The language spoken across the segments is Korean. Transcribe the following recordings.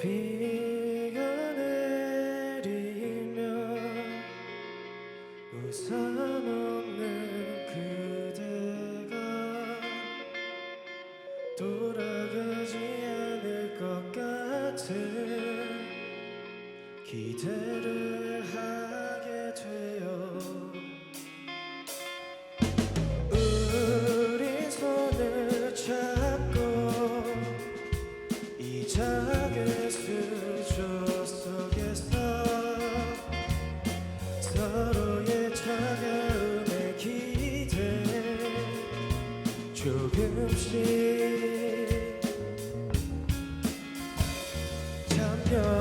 비가 내리면 우산 없는 그대가 돌아가지 않을 것 같은 기대를 하게 되어 우리 손을 잡고 이자 가끔씩. 잠겨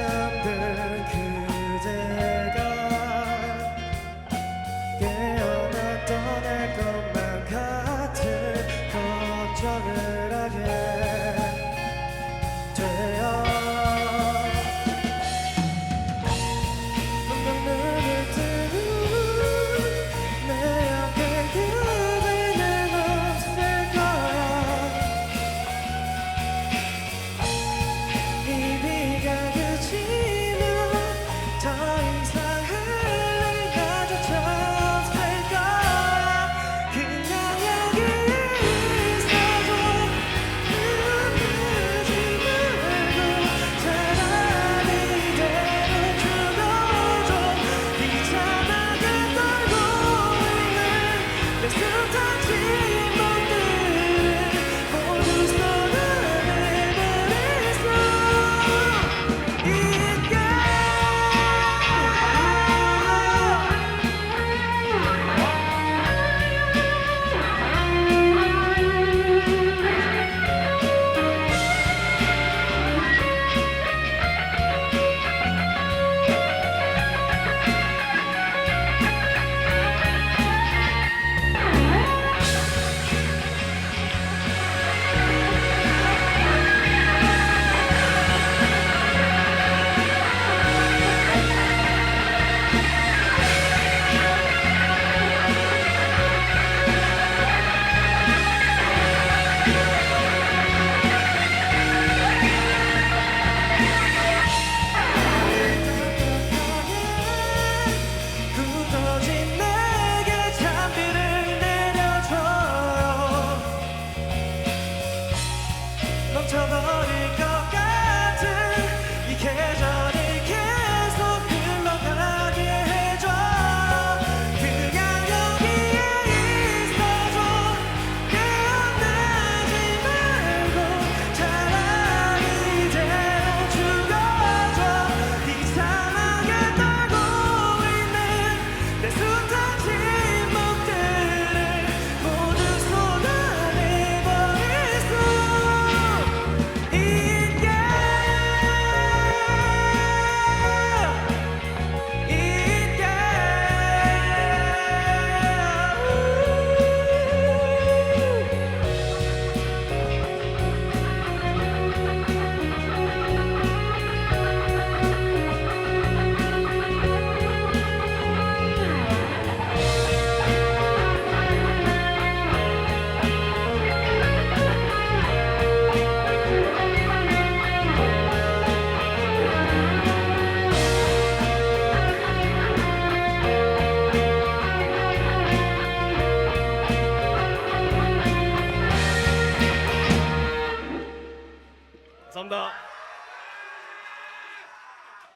잠든 그대가 깨어나 떠날 것만 같은 걱정을 하게.